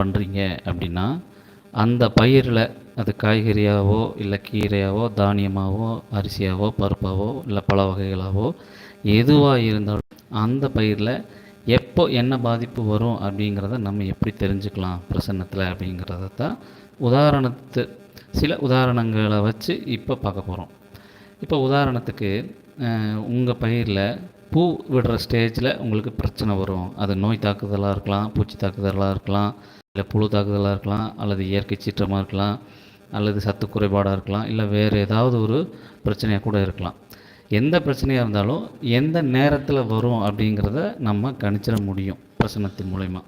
பண்ணுறீங்க அப்படின்னா அந்த பயிரில் அது காய்கறியாகவோ இல்லை கீரையாகவோ தானியமாகவோ அரிசியாவோ பருப்பாகவோ இல்லை பல வகைகளாகவோ எதுவாக இருந்தாலும் அந்த பயிரில் எப்போ என்ன பாதிப்பு வரும் அப்படிங்கிறத நம்ம எப்படி தெரிஞ்சுக்கலாம் பிரசன்னத்தில் அப்படிங்கிறத தான் உதாரணத்து சில உதாரணங்களை வச்சு இப்போ பார்க்க போகிறோம் இப்போ உதாரணத்துக்கு உங்கள் பயிரில் பூ விடுற ஸ்டேஜில் உங்களுக்கு பிரச்சனை வரும். அது நோய் தாக்குதலாக இருக்கலாம் பூச்சி தாக்குதலாக இருக்கலாம் இல்லை புழு தாக்குதலாக இருக்கலாம் அல்லது இயற்கை சீற்றமாக இருக்கலாம் அல்லது சத்து குறைபாடாக இருக்கலாம் இல்லை வேறு ஏதாவது ஒரு பிரச்சனையாக கூட இருக்கலாம். எந்த பிரச்சனையாக இருந்தாலும் எந்த நேரத்தில் வரும் அப்படிங்கிறத நம்ம கணிச்சிட முடியும் பிரசனத்தின் மூலயமா.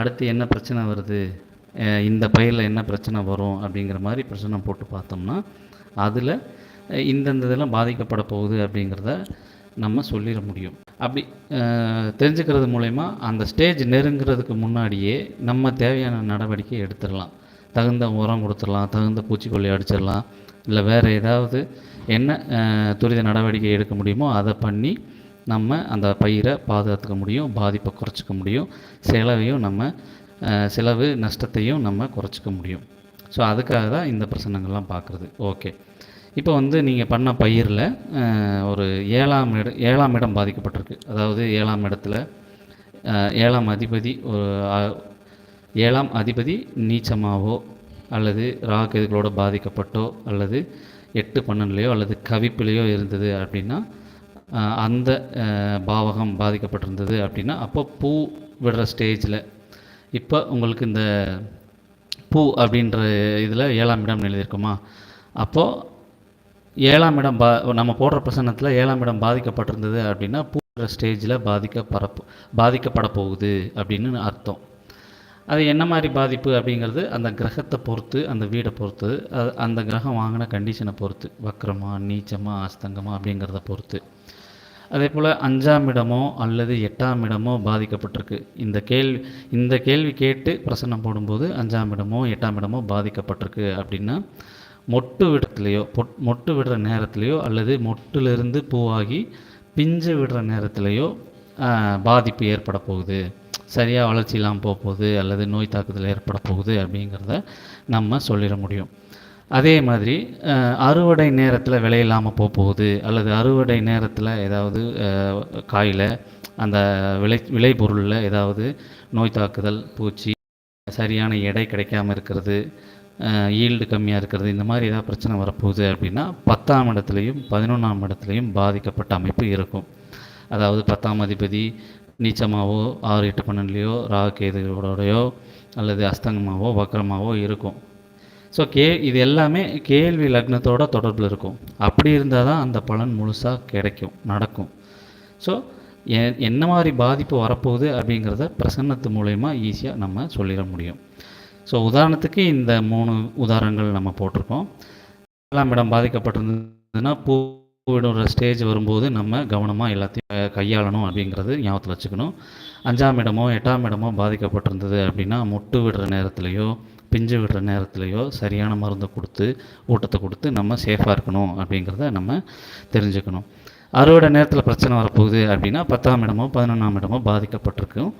அடுத்து என்ன பிரச்சனை வருது? இந்த பயிரில் என்ன பிரச்சனை வரும் அப்படிங்கிற மாதிரி பிரச்சனை போட்டு பார்த்தோம்னா அதில் இந்தந்த இதெல்லாம் பாதிக்கப்பட போகுது அப்படிங்கிறத நம்ம சொல்லிட முடியும். அப்படி தெரிஞ்சுக்கிறது மூலயமா அந்த ஸ்டேஜ் நெருங்கிறதுக்கு முன்னாடியே நம்ம தேவையான நடவடிக்கை எடுத்துடலாம். தகுந்த உரம் கொடுத்துடலாம் தகுந்த பூச்சிக்கொல்லி அடிச்சிடலாம் இல்லை வேறு ஏதாவது என்ன துரித நடவடிக்கை எடுக்க முடியுமோ அதை பண்ணி நம்ம அந்த பயிரை பாதுகாத்துக்க முடியும் பாதிப்பை குறைச்சிக்க முடியும் செலவையும் நம்ம செலவு நஷ்டத்தையும் நம்ம குறைச்சிக்க முடியும். ஸோ அதுக்காக தான் இந்த பிரச்சனைகள்லாம் பார்க்குறது. ஓகே. இப்போ வந்து நீங்கள் பண்ண பயிரில் ஒரு ஏழாம் இடம் ஏழாம் இடம் பாதிக்கப்பட்டிருக்கு. அதாவது ஏழாம் இடத்துல ஏழாம் அதிபதி ஒரு ஏழாம் அதிபதி நீச்சமாவோ அல்லது ராகேதுகளோட பாதிக்கப்பட்டோ அல்லது எட்டு பன்னெண்டுலையோ அல்லது கவிப்பிலையோ இருந்தது அப்படின்னா அந்த பாவகம் பாதிக்கப்பட்டிருந்தது அப்படின்னா அப்போ பூ விடுற ஸ்டேஜில் இப்போ உங்களுக்கு இந்த பூ அப்படின்ற இதில் ஏழாம் இடம் எழுதியிருக்குமா? அப்போது ஏழாம் இடம் பா நம்ம போடுற பிரசன்னத்தில் ஏழாம் இடம் பாதிக்கப்பட்டிருந்தது அப்படின்னா பூக்கிற ஸ்டேஜில் பாதிக்கப்பட பாதிக்கப்பட போகுது அப்படின்னு அர்த்தம். அது என்ன மாதிரி பாதிப்பு அப்படிங்கிறது அந்த கிரகத்தை பொறுத்து அந்த வீடை பொறுத்து அது அந்த கிரகம் வாங்கின கண்டிஷனை பொறுத்து வக்கரமாக நீச்சமா அஸ்தங்கமா அப்படிங்கிறத பொறுத்து. அதே போல் அஞ்சாம் இடமோ அல்லது எட்டாம் இடமோ பாதிக்கப்பட்டிருக்கு. இந்த கேள்வி இந்த கேள்வி கேட்டு பிரசன்னம் போடும்போது அஞ்சாம் இடமோ எட்டாம் இடமோ பாதிக்கப்பட்டிருக்கு அப்படின்னா மொட்டு விடத்துலையோ பொட் மொட்டு விடுற நேரத்துலையோ அல்லது மொட்டிலிருந்து பூவாகி பிஞ்சு விடுற நேரத்துலையோ பாதிப்பு ஏற்பட போகுது. சரியாக வளர்ச்சி இல்லாமல் போக போகுது அல்லது நோய் தாக்குதல் ஏற்பட போகுது அப்படிங்கிறத நம்ம சொல்லிட முடியும். அதே மாதிரி அறுவடை நேரத்தில் விளையில்லாமல் போக போகுது அல்லது அறுவடை நேரத்தில் ஏதாவது காயில் அந்த விளை விளைபொருளில் ஏதாவது நோய் தாக்குதல் பூச்சி சரியான எடை கிடைக்காம இருக்கிறது ஈல்டு கம்மியாக இருக்கிறது இந்த மாதிரி ஏதாவது பிரச்சனை வரப்போகுது அப்படின்னா பத்தாம் இடத்துலையும் பதினொன்றாம் இடத்துலையும் பாதிக்கப்பட்ட அமைப்பு இருக்கும். அதாவது பத்தாம் அதிபதி நீச்சமாவோ ஆறு எட்டு பன்னெண்டுலேயோ ராகேதுகளோடையோ அல்லது அஸ்தங்கமாவோ வக்கரமாவோ இருக்கும். ஸோ கே இது எல்லாமே கேள்வி லக்னத்தோட தொடர்பில் இருக்கும். அப்படி இருந்தால் தான் அந்த பலன் முழுசாக கிடைக்கும் நடக்கும். ஸோ என்ன மாதிரி பாதிப்பு வரப்போகுது அப்படிங்கிறத பிரசன்னத்து மூலயமா ஈஸியாக நம்ம சொல்லிட முடியும். ஸோ உதாரணத்துக்கு இந்த மூணு உதாரணங்கள் நம்ம போட்டிருக்கோம். ஏழாம் இடம் பாதிக்கப்பட்டிருந்ததுன்னா பூவிடுற ஸ்டேஜ் வரும்போது நம்ம கவனமாக எல்லாத்தையும் கையாளணும் அப்படிங்கிறது ஞாபகத்தில் வச்சுக்கணும். அஞ்சாம் இடமோ எட்டாம் இடமோ பாதிக்கப்பட்டிருந்தது அப்படின்னா மொட்டு விடுற நேரத்துலையோ பிஞ்சு விடுற நேரத்துலையோ சரியான மருந்தை கொடுத்து ஊட்டத்தை கொடுத்து நம்ம சேஃபாக இருக்கணும் அப்படிங்கிறத நம்ம தெரிஞ்சுக்கணும். அறுவடை நேரத்தில் பிரச்சனை வரப்போகுது அப்படின்னா பத்தாம் இடமோ பதினொன்றாம் இடமோ பாதிக்கப்பட்டிருக்கும்.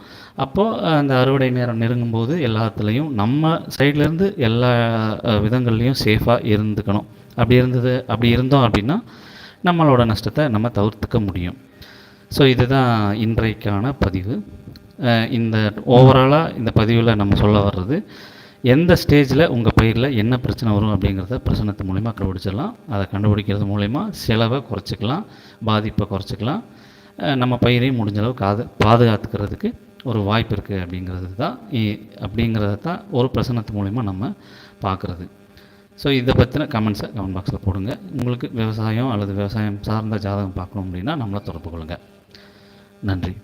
அப்போது அந்த அறுவடை நேரம் நெருங்கும்போது எல்லாத்துலேயும் நம்ம சைட்லேருந்து எல்லா விதங்கள்லேயும் சேஃபாக இருந்துக்கணும். அப்படி இருந்தது அப்படி இருந்தோம் அப்படின்னா நம்மளோட நஷ்டத்தை நம்ம தவிர்த்துக்க முடியும். ஸோ இதுதான் இன்றைக்கான பதிவு. இந்த ஓவராலாக இந்த பதிவில் நம்ம சொல்ல வர்றது. எந்த ஸ்டேஜில் உங்கள் பயிரில் என்ன பிரச்சனை வரும் அப்படிங்கிறத பிரச்சனத்து மூலிமா கண்டுபிடிச்சிடலாம். அதை கண்டுபிடிக்கிறது மூலிமா செலவை குறைச்சிக்கலாம் பாதிப்பை குறைச்சிக்கலாம். நம்ம பயிரையும் முடிஞ்ச அளவுக்கு காது பாதுகாத்துக்கிறதுக்கு ஒரு வாய்ப்பு இருக்குது அப்படிங்கிறது தான் இ- அப்படிங்கிறத தான் ஒரு பிரசனத்து மூலிமா நம்ம பார்க்குறது. ஸோ இதை பற்றின கமெண்ட்ஸை கமெண்ட் பாக்ஸில் போடுங்க. உங்களுக்கு விவசாயம் அல்லது விவசாயம் சார்ந்த ஜாதகம் பார்க்கணும் அப்படின்னா நம்மளை தொடர்பு கொள்ளுங்கள் நன்றி.